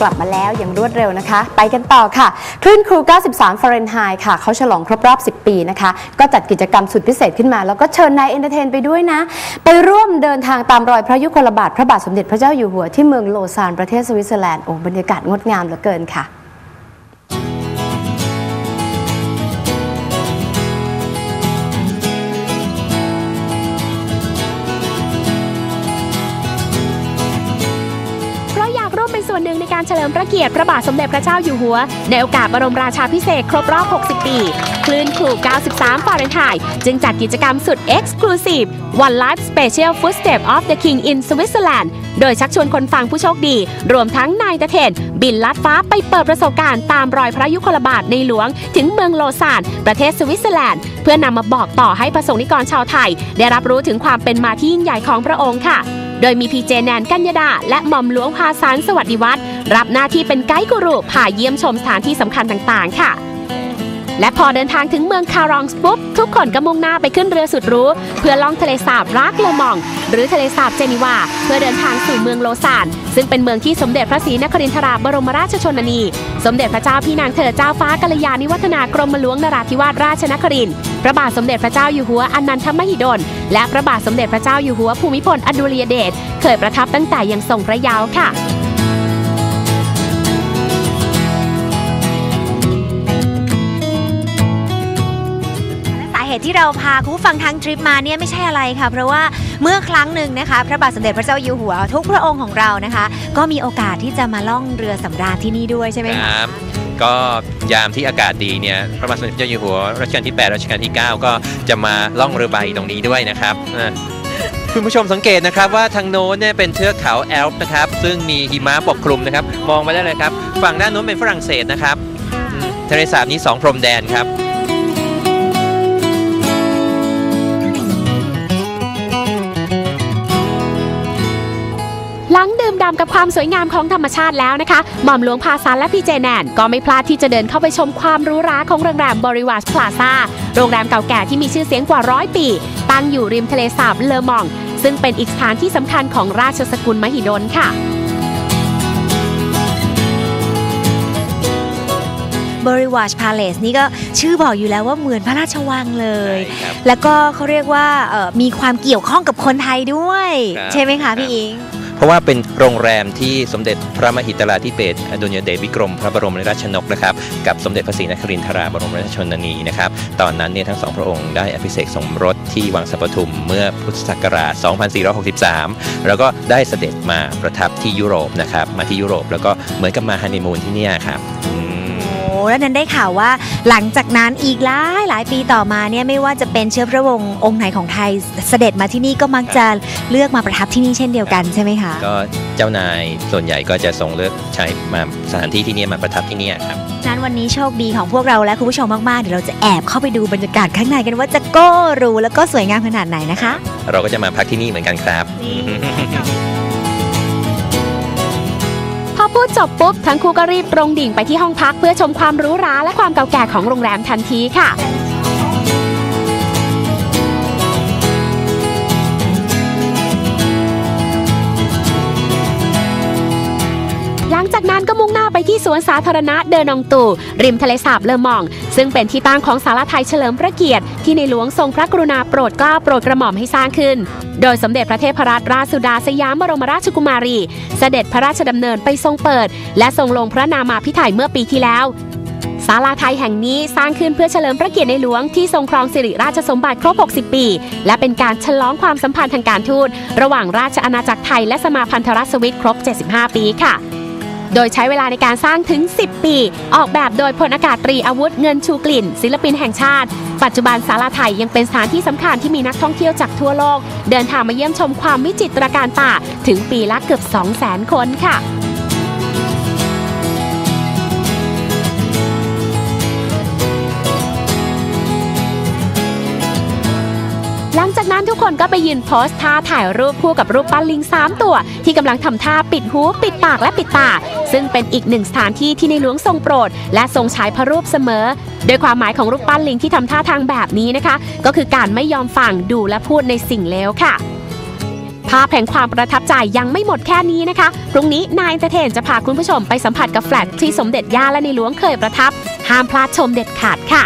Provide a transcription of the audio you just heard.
กลับมาแล้วอย่างรวดเร็วนะคะ ไปกันต่อค่ะ คลื่นครู 93 ฟาเรนไฮต์ค่ะ เขาฉลองครบรอบ 10 ปีนะคะ ก็จัดกิจกรรมสุดพิเศษขึ้นมา แล้วก็เชิญนายเอนเตอร์เทนไปด้วยนะ ไปร่วมเดินทางตามรอยพระยุคลบาท พระบาทสมเด็จพระเจ้าอยู่หัวที่เมืองโลซานประเทศสวิตเซอร์แลนด์โอ้บรรยากาศงดงามเหลือเกินค่ะ ในการเฉลิมพระเกียรติพระบาทสมเด็จพระเจ้าอยู่หัว ในโอกาสบรมราชาพิเศษครบรอบ 60 ปี คลื่นครู 93 ฟาเรนไฮต์จึงจัดกิจกรรมสุด Exclusive One Life Special Footstep of the King in Switzerland โดยชักชวนคนฟังผู้โชคดี รวมทั้งนายตะเทน บินลัดฟ้าไปเปิดประสบการณ์ตามรอยพระยุคลบาทในหลวง ถึงเมืองโลซานประเทศสวิตเซอร์แลนด์ เพื่อนำมาบอกต่อให้ประสงค์นิกรชาวไทย ได้รับรู้ถึงความเป็นมาที่ยิ่งใหญ่ของพระองค์ค่ะ โดยมีพีเจแนนกัญญาดา และหม่อมหลวงพาสารสวัสดิวัฒน์รับหน้าที่เป็นไกด์กูรูพาเยี่ยมชมสถานที่สำคัญต่างๆ ค่ะ และพอเดินทางถึงเมืองคารองส์ปุ๊บ ทุกคนก็มุ่งหน้าไปขึ้นเรือสุดรู้ เพื่อล่องทะเลสาบรักเลมอง หรือทะเลสาบเจนีวา เพื่อเดินทางสู่เมืองโลซานซึ่งเป็นเมืองที่สมเด็จพระศรีนครินทราบรมราชชนนี สมเด็จพระเจ้าพี่นางเธอเจ้าฟ้ากัลยาณิวัฒนากรมหลวงนราธิวาสราชนครินทร์พระบาทสมเด็จพระเจ้าอยู่หัวอนันทมหิดล และพระบาทสมเด็จพระเจ้าอยู่หัวภูมิพลอดุลยเดชเคยประทับตั้งแต่ยังทรงพระเยาว์ค่ะสาเหตุที่เราพาคุณผู้ฟังทั้งทริปมาเนี่ยไม่ใช่อะไรค่ะ เพราะว่าเมื่อครั้งหนึ่งนะคะ พระบาทสมเด็จพระเจ้าอยู่หัว ทุกพระองค์ของเรานะคะ ก็มีโอกาสที่จะมาล่องเรือสำราญที่นี่ด้วยใช่ไหมคคะรับ ก็ยามที่อากาศดีเนี่ยพระบาทสมเด็จพระเจ้าอยู่หัวรัชกาลที่8รัชกาลที่ 9 ก็จะมาล่องเรือใบตรงนี้ด้วยนะครับคุณผู้ชมสังเกตนะครับว่าทางโน้นเนี่ยเป็นเทือกเขาแอลป์นะครับ ซึ่งมีหิมะปกคลุมนะครับ มองไปได้เลยครับ ฝั่งด้านโน้นเป็นฝรั่งเศสนะครับทะเลสาบนี้สองพรมแดนครับ มด่ำกับความสวยงามของธรรมชาติแล้วนะคะ หม่อมหลวงพาสารและพี่เจแนนก็ไม่พลาดที่จะเดินเข้าไปชมความหรู้ราของโรงแรมบริวาสพลาซาโรงแรมเก่าแก่ที่มีชื่อเสียงกว่าร้อยปี ตั้งอยู่ริมทะเลสาบเลอมอง ซึ่งเป็นอีกสถานที่สำคัญของราชสกุลมหิดลค่ะบริวาชพาเลสนี่ก็ชื่อบอกอยู่แล้วว่าเหมือนพระราชวังเลยใช่ครับแล้วก็เขาเรียกว่าเอ่อมีความเกี่ยวข้องกับคนไทยด้วยครับใช่ไหมครัคะบพี่อิงเพ ราะว่าเป็นโรงแรมที่สมเด็จพระมหิดลาธิเบศอดุลยเดชวิกรม พระบรมราชนกนะครับกับสมเด็จพระศรีนครินทราบรมราชชนนีนะครับตอนนั้นเนี่ยทั้งสองพระองค์ได้อภิเษกสมรสที่วังสัปทุมเมื่อพุทธศักราช 2463 แล้วก็ได้เสด็จมาประทับที่ยุโรปนะครับมาที่ยุโรปแล้วก็เหมือนกับมาฮันนีมูนที่นี่ครับอืม แล้วนั้นได้ข่าวว่าหลังจากนั้นอีกหลายหลายปีต่อมาเนี่ยไม่ว่าจะเป็นเชื้อพระวงศ์องค์ไหนของไทยเสด็จมาที่นี่ก็มักจะเลือกมาประทับที่นี่เช่นเดียวกันใช่ไหมคะก็เจ้านายส่วนใหญ่ก็จะทรงเลือกใช้มาสถานที่ที่เนี่ยมาประทับที่เนี่ยครับนั้นวันนี้โชคดีของพวกเราและคุณผู้ชมมากๆเดี๋ยวเราจะแอบเข้าไปดูบรรยากาศข้างในกันว่าจะโก้หรูแล้วก็สวยงามขนาดไหนนะคะ เราก็จะมาพักที่นี่เหมือนกันครับพอพู ดจบปุ๊บ ทั้งคู่ก็รีบตรงดิ่งไปที่ห้องพักเพื่อชมความรู้ราและความเก่าแก่ของโรงแรมทันทีค่ะ งจากนั้นก็มุ่งหน้าไปที่สวนสาธารณะเดอนองตูริมทะเลสาบเลอมอง ซึ่งเป็นที่ตั้งของสารไทยเฉลิมพระเกียรติ ที่ในหลวงทรงพระกรุณาโปรดเกล้าโปรดกระหม่อมให้สร้างขึ้น โดยสมเด็จพระเทพรัตนราชสุดาสยามบรมราชกุมารี เสด็จพระราชดำเนินไปทรงเปิด และทรงลงพระนามาพิไถ่เมื่อปีที่แล้วศาลาไทยแห่งนี้สร้างขึ้นเพื่อเฉลิมพระเกียรติในหลวงที่ทรงครองสิริราชสมบัติครบ 60 ปี และเป็นการฉลองความสัมพันธ์ทางการทูต ระหว่างราชอาณาจักรไทยและสมาพันธรัฐสวิตครบ 75 ปีค่ะ โดยใช้เวลาในการสร้างถึง 10 ปี ออกแบบโดยพลอากาศตรีอาวุธเงินชูกลิ่น ศิลปินแห่งชาติ ปัจจุบันศาลาไทยยังเป็นสถานที่สำคัญที่มีนักท่องเที่ยวจากทั่วโลก เดินทางมาเยี่ยมชมความวิจิตรการตาถึงปีละเกือบ 200,000 คนค่ะ จากนั้นทุกคนก็ไปยืนโพสท่าถ่ายรูปคู่กับรูปปั้นลิง 3 ตัว ที่กำลังทำท่าปิดหูปิดปากและปิดตา ซึ่งเป็นอีกหนึ่งสถานที่ที่ในหลวงทรงโปรด และทรงใช้พระรูปเสมอ โดยความหมายของรูปปั้นลิงที่ทำท่าทางแบบนี้นะคะ ก็คือการไม่ยอมฟังดูและพูดในสิ่งเลวค่ะภภาพแห่งความประทับใจยังไม่หมดแค่นี้นะคะ พรุ่งนี้นายเตเทนจะพาคุณผู้ชมไปสัมผัสกับแฟลตที่สมเด็จย่าและในหลวงเคยประทับ ห้ามพลาดชมเด็ดขาดค่ะ